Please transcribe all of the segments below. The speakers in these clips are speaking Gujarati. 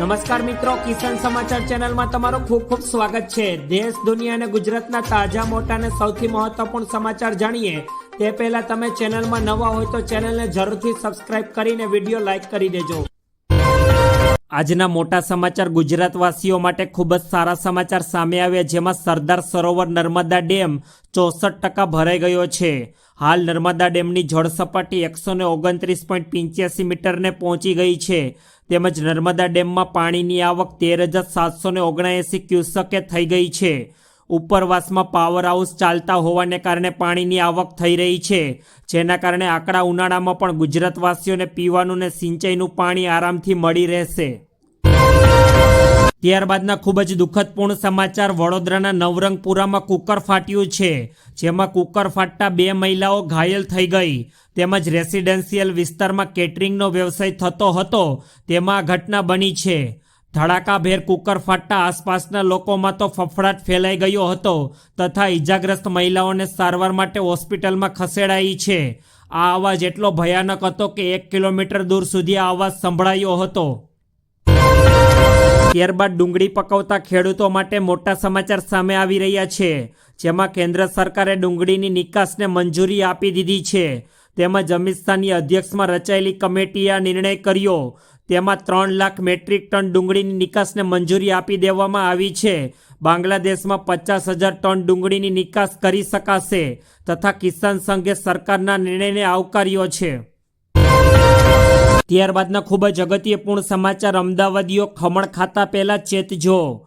નમસ્કાર મિત્રો, કિસાન સમાચાર ચેનલમાં તમારું ખૂબ ખૂબ સ્વાગત છે. દેશ, દુનિયા અને ગુજરાતના તાજા, મોટા અને સૌથી મહત્વપૂર્ણ સમાચાર જાણીએ. તે પહેલા તમે ચેનલમાં નવા હોય તો ચેનલને જરૂરથી સબસ્ક્રાઇબ કરીને વીડિયો લાઇક કરી દેજો. આજના મોટા સમાચાર ગુજરાતવાસીઓ માટે ખૂબ જ સારા સમાચાર સામે આવ્યા, જેમાં સરદાર સરોવર નર્મદા ડેમ ચોસઠ ટકા ભરાઈ ગયો છે. હાલ નર્મદા ડેમની જળસપાટી એકસો ને ઓગણત્રીસ પોઈન્ટ પિંચ્યાસી મીટરને પહોંચી ગઈ છે. તેમજ નર્મદા ડેમમાં પાણીની આવક તેર હજાર સાતસો ને ઓગણએંસી ક્યુસકે થઈ ગઈ છે. ઉપરવાસમાં પાવર હાઉસ ચાલતા હોવાને કારણે પાણીની આવક થઈ રહી છે. જેના કારણે આકડા ઉનાળામાં પણ ગુજરાતવાસીઓને પીવાનું ને સિંચાઈનું પાણી આરામથી મળી રહેશે. ત્યારબાદના ખૂબ જ દુઃખદપૂર્ણ સમાચાર વડોદરાના નવરંગપુરામાં કુકર ફાટ્યું છે, જેમાં કુકર ફાટતા બે મહિલાઓ ઘાયલ થઈ ગઈ. તેમજ રેસિડેન્શિયલ વિસ્તારમાં કેટરિંગનો વ્યવસાય થતો હતો, તેમાં ઘટના બની છે. ધડાકાભેર કુકર ફાટતા આસપાસના લોકોમાં તો ફફડાટ ફેલાઈ ગયો હતો તથા ઈજાગ્રસ્ત મહિલાઓને સારવાર માટે હોસ્પિટલમાં ખસેડાઈ છે. આ અવાજ એટલો ભયાનક હતો કે એક કિલોમીટર દૂર સુધી આ અવાજ સંભળાયો હતો. ત્યારબાદ ડુંગળી પકવતા ખેડૂતો માટે મોટા સમાચાર સામે આવી રહ્યા છે, જેમાં કેન્દ્ર સરકારે ડુંગળીની નિકાસને મંજૂરી આપી દીધી છે. તેમજ અમિત અધ્યક્ષમાં રચાયેલી કમિટીએ આ નિર્ણય કર્યો. તેમાં ત્રણ લાખ મેટ્રિક ટન ડુંગળીની નિકાસને મંજૂરી આપી દેવામાં આવી છે. બાંગ્લાદેશમાં પચાસ હજાર ટન ડુંગળીની નિકાસ કરી શકાશે તથા કિસાન સંઘે સરકારના નિર્ણયને આવકાર્યો છે. ત્યારબાદના ખૂબ જ અગત્યપૂર્ણ સમાચાર અમદાવાદીઓ ખમણ ખાતા પહેલાં ચેતજો.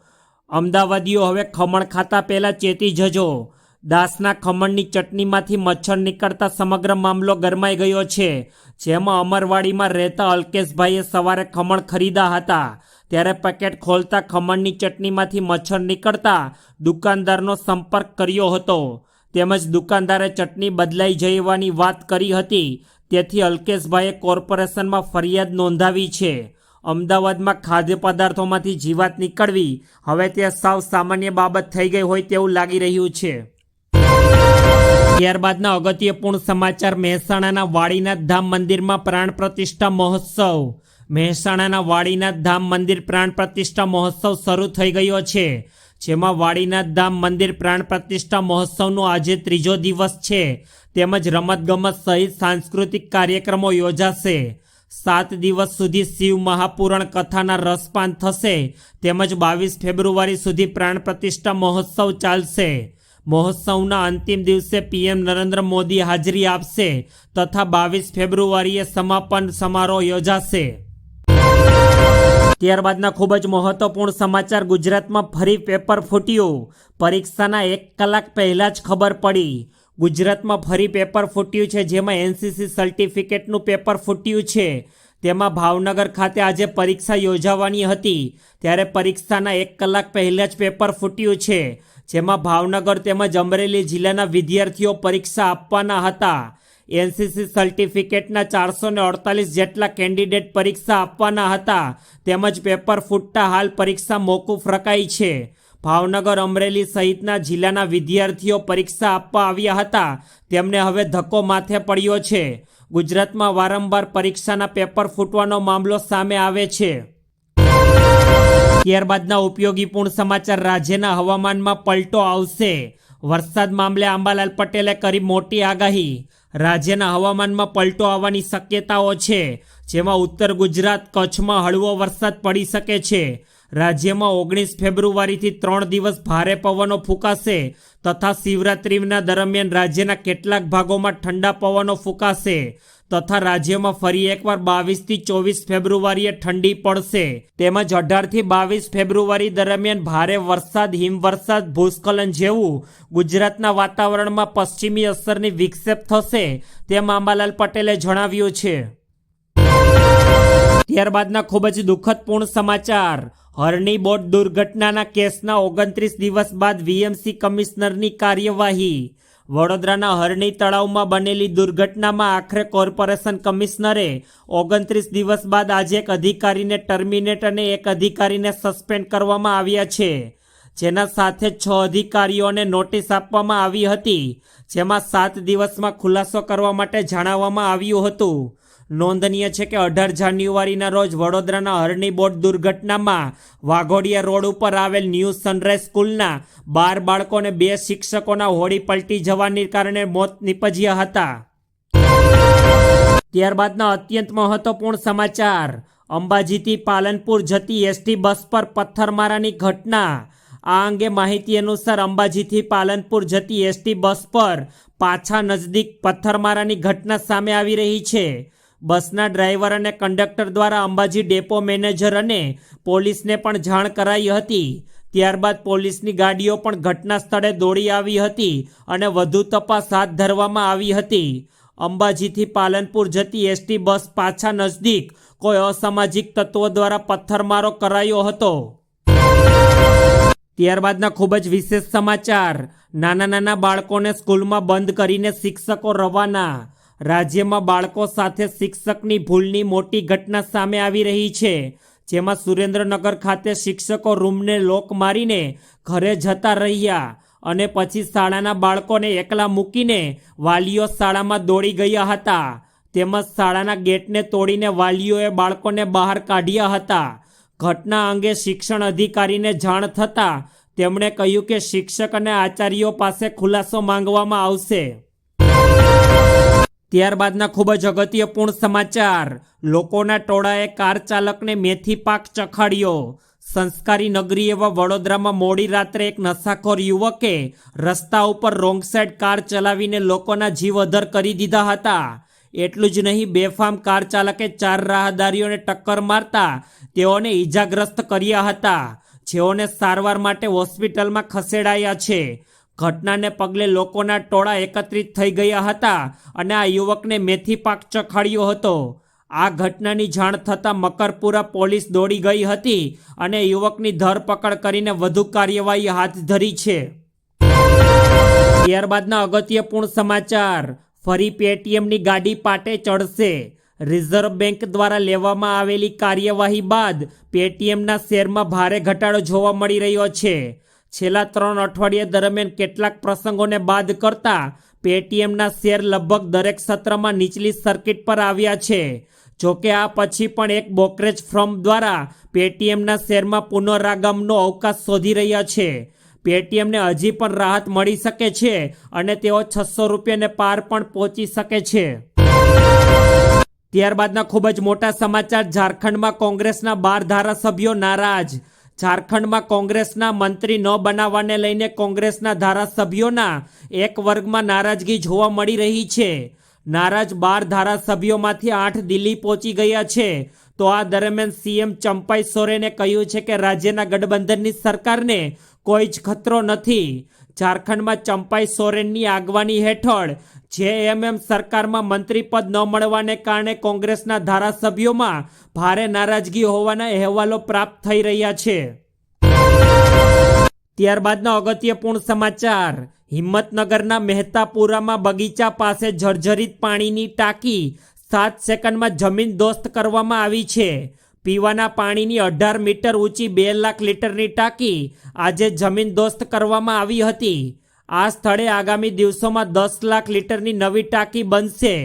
અમદાવાદીઓ હવે ખમણ ખાતા પહેલાં ચેતી જજો. દાસના ખમણની ચટણીમાંથી મચ્છર નીકળતા સમગ્ર મામલો ગરમાઈ ગયો છે. જેમાં અમરવાડીમાં રહેતા અલ્કેશભાઈએ સવારે ખમણ ખરીદા હતા. ત્યારે પેકેટ ખોલતા ખમણની ચટણીમાંથી મચ્છર નીકળતા દુકાનદારનો સંપર્ક કર્યો હતો. તેમજ દુકાનદારે ચટણી બદલાઈ જવાની વાત કરી હતી. તેથી અલ્કેશભાઈએ કોર્પોરેશનમાં ફરિયાદ નોંધાવી છે. અમદાવાદમાં ખાદ્ય પદાર્થોમાંથી જીવાત નીકળવી, હવે તે સાવ સામાન્ય બાબત થઈ ગઈ હોય તેવું લાગી રહ્યું છે. ત્યારબાદના અગત્યપૂર્ણ સમાચાર, મહેસાણાના વાડીનાથ ધામ મંદિરમાં પ્રાણ પ્રતિષ્ઠા મહોત્સવ. મહેસાણાના વાડીનાથ ધામ મંદિર પ્રાણ પ્રતિષ્ઠા મહોત્સવ શરૂ થઈ ગયો છે. જેમાં વાડીનાથ ધામ મંદિર પ્રાણ પ્રતિષ્ઠા મહોત્સવનો આજે ત્રીજો દિવસ છે. તેમજ રમતગમત સહિત સાંસ્કૃતિક કાર્યક્રમો યોજાશે. સાત દિવસ સુધી શિવ મહાપુરાણ કથાના રસપાન થશે. તેમજ બાવીસ ફેબ્રુઆરી સુધી પ્રાણ પ્રતિષ્ઠા મહોત્સવ ચાલશે. મહોત્સવના અંતિમ દિવસે પીએમ નરેન્દ્ર મોદી હાજરી આપશે તથા બાવીસ ફેબ્રુઆરીએ સમાપન સમારોહ યોજાશે. ત્યારબાદના ખૂબ જ મહત્વપૂર્ણ સમાચાર ગુજરાતમાં ફરી પેપર ફૂટ્યું. પરીક્ષાના એક કલાક પહેલાં જ ખબર પડી. ગુજરાતમાં ફરી પેપર ફૂટ્યું છે, જેમાં એનસીસી સર્ટિફિકેટનું પેપર ફૂટ્યું છે. તેમાં ભાવનગર ખાતે આજે પરીક્ષા યોજાવાની હતી. ત્યારે પરીક્ષાના એક કલાક પહેલાં જ પેપર ફૂટ્યું છે, જેમાં ભાવનગર તેમજ અમરેલી જિલ્લાના વિદ્યાર્થીઓ પરીક્ષા આપવાના હતા. એનસીસી સર્ટિફિકેટના ચારસો ને અડતાલીસ જેટલા કેન્ડિડેટ પરીક્ષા આપવાના હતા. તેમજ પેપર ફૂટતા હાલ પરીક્ષા મોકૂફ રખાઈ છે. ભાવનગર, અમરેલી સહિતના જિલ્લાના વિદ્યાર્થીઓ પરીક્ષા આપવા આવ્યા હતા. તેમને હવે ધક્કો માથે પડ્યો છે. ગુજરાતમાં વારંવાર પરીક્ષાના પેપર ફૂટવાનો મામલો સામે આવે છે. ત્યારબાદના ઉપયોગીપૂર્ણ સમાચાર. રાજ્યના હવામાનમાં પલટો આવશે. વરસાદ મામલે આંબાલાલ પટેલે કરી મોટી આગાહી. રાજ્યના હવામાનમાં પલટો આવવાની શક્યતાઓ છે, જેમાં ઉત્તર ગુજરાત કચ્છમાં હળવો વરસાદ પડી શકે છે. રાજ્યમાં ઓગણીસ ફેબ્રુઆરીથી ત્રણ દિવસ ભારે પવનો ફૂંકાશે તથા શિવરાત્રિના દરમિયાન રાજ્યના કેટલાક ભાગોમાં ઠંડા પવનો ફૂંકાશે તથા રાજ્યમાં ફરી એકવાર બાવીસથી ચોવીસ ફેબ્રુઆરીએ ઠંડી પડશે. તેમજ અઢારથી બાવીસ ફેબ્રુઆરી દરમિયાન ભારે વરસાદ, હિમવરસાદ, ભૂસ્ખલન જેવું ગુજરાતના વાતાવરણમાં પશ્ચિમી અસરની વિક્ષેપ થશે તેમ આંબાલાલ પટેલે જણાવ્યું છે. ત્યારબાદના ખૂબ જ દુઃખદપૂર્ણ સમાચાર. હરણી બોટ દુર્ઘટનાના કેસના ઓગણત્રીસ દિવસ બાદ વીએમસી કમિશનરની કાર્યવાહી. વડોદરાના હરણી તળાવમાં બનેલી દુર્ઘટનામાં આખરે કોર્પોરેશન કમિશનરે ઓગણત્રીસ દિવસ બાદ આજે એક અધિકારીને ટર્મિનેટ અને એક અધિકારીને સસ્પેન્ડ કરવામાં આવ્યા છે. જેના સાથે છ અધિકારીઓને નોટિસ આપવામાં આવી હતી, જેમાં સાત દિવસમાં ખુલાસો કરવા માટે જણાવવામાં આવ્યું હતું. નોંધનીય છે કે અઢાર જાન્યુઆરીના રોજ વડોદરાના હરણી બોટ દુર્ઘટનામાં વાઘોડિયા રોડ ઉપર આવેલ ન્યૂ સનરાઈઝ સ્કૂલના બાર બાળકોને બે શિક્ષકોના હોડી પલટી જવાને કારણે મોત નીપજ્યા હતા. ત્યારબાદના અત્યંત મહત્વપૂર્ણ સમાચાર. અંબાજીથી પાલનપુર જતી એસટી બસ પર પથ્થરમારાની ઘટના. આ અંગે માહિતી અનુસાર અંબાજીથી પાલનપુર જતી એસટી બસ પર પાછા નજદીક પથ્થરમારાની ઘટના સામે આવી રહી છે. બસના ડ્રાઈવર અને કંડક્ટર દ્વારા અંબાજી ડેપો મેનેજર અને પોલીસને પણ જાણ કરાઈ હતી. ત્યારબાદ પોલીસની ગાડીઓ પણ ઘટના સ્થળે દોડી આવી હતી અને વધુ તપાસ હાથ ધરવામાં આવી હતી. અંબાજીથી પાલનપુર જતી એસટી બસ પાછા નજદીક કોઈ અસામાજિક તત્વો દ્વારા પથ્થરમારો કરાયો હતો. ત્યારબાદના ખૂબ જ વિશેષ સમાચાર. નાના નાના બાળકોને સ્કૂલમાં બંધ કરીને શિક્ષકો રવાના. રાજ્યમાં બાળકો સાથે શિક્ષકની ભૂલની મોટી ઘટના સામે આવી રહી છે. જેમાં સુરેન્દ્રનગર ખાતે શિક્ષકો રૂમને લોક મારીને ઘરે જતા રહ્યા અને પછી શાળાના બાળકોને એકલા મૂકીને વાલીઓ શાળામાં દોડી ગયા હતા. તેમજ શાળાના ગેટને તોડીને વાલીઓએ બાળકોને બહાર કાઢ્યા હતા. ઘટના અંગે શિક્ષણ અધિકારીને જાણ થતાં તેમણે કહ્યું કે શિક્ષક અને આચાર્યો પાસે ખુલાસો માંગવામાં આવશે. ત્યારબાદના ખૂબ જ અગત્યપૂર્ણ સમાચાર. લોકોના ટોળાએ કાર ચાલકને મેથી પાક ચખાડ્યો. સંસ્કારી નગરી એવા વડોદરામાં મોડી રાત્રે એક નશાખોર યુવકે રસ્તા ઉપર રોંગ સાઈડ કાર ચલાવીને લોકોના જીવ અધર કરી દીધા હતા. એટલું જ નહીં, બેફામ કાર ચાલકે ચાર રાહદારીઓને ટક્કર મારતા તેઓને ઈજાગ્રસ્ત કર્યા હતા. જેઓને સારવાર માટે હોસ્પિટલમાં ખસેડાયા છે. ઘટનાને પગલે લોકોના ટોળા એકત્રિત થઈ ગયા હતા અને આ યુવકને મેથી પાક ચખાડ્યો હતો. આ ઘટનાની જાણ થતાં મકરપુરા પોલીસ દોડી ગઈ હતી અને યુવકની ધરપકડ કરીને વધુ કાર્યવાહી હાથ ધરી છે. ત્યારબાદના અગત્યપૂર્ણ સમાચાર. ફરી પેટીએમની ગાડી પાટે ચડશે. રિઝર્વ બેંક દ્વારા લેવામાં આવેલી કાર્યવાહી બાદ પેટીએમના શેરમાં ભારે ઘટાડો જોવા મળી રહ્યો છે. છેલ્લા ત્રણ અઠવાડિયા દરમિયાન કેટલાક પ્રસંગોને બાદ કરતા પેટીએમના શેર લગભગ દરેક સત્રમાં નીચલી સર્કિટ પર આવ્યા છે. જોકે આ પછી પણ એક બોકરેજ ફર્મ દ્વારા પેટીએમના શેરમાં પુનરાગમનો અવકાશ શોધી રહ્યા છે. પેટીએમને હજી પણ રાહત મળી શકે છે અને તેઓ છસો રૂપિયાને પાર પણ પહોંચી શકે છે. ત્યારબાદના ખૂબ જ મોટા સમાચાર. ઝારખંડમાં કોંગ્રેસના બાર ધારાસભ્યો નારાજ. ઝારખંડમાં કોંગ્રેસના મંત્રી ન બનાવવાને લઈને કોંગ્રેસના ધારાસભ્યોના એક વર્ગમાં નારાજગી જોવા મળી રહી છે. નારાજ બાર ધારાસભ્યોમાંથી આઠ દિલ્હી પહોંચી ગયા છે. તો આ દરમિયાન સીએમ ચંપાઈ સોરેને કહ્યું છે કે રાજ્યના ગઠબંધનની સરકારને કોઈ જ ખતરો નથી. ઝારખંડમાં ચંપાઈ સોરેનની આગવાની હેઠળ જેએમએમ સરકારમાં મંત્રી પદ ન મળવાને કારણે કોંગ્રેસના ધારાસભ્યોમાં ભારે નારાજગી હોવાના અહેવાલો પ્રાપ્ત થઈ રહ્યા છે. ત્યારબાદના અગત્યપૂર્ણ સમાચાર. હિંમતનગરના મહેતાપુરામાં બગીચા પાસે જર્જરિત પાણીની ટાંકી સાત સેકન્ડમાં જમીન દોસ્ત કરવામાં આવી છે. પીવાના પાણીની અઢાર મીટર ઊંચી બે લાખ લીટરની ટાંકી આજે જમીન દોસ્ત કરવામાં આવી હતી. આ સ્થળે આગામી દિવસોમાં દસ લાખ લીટરની નવી ટાંકી બનશે.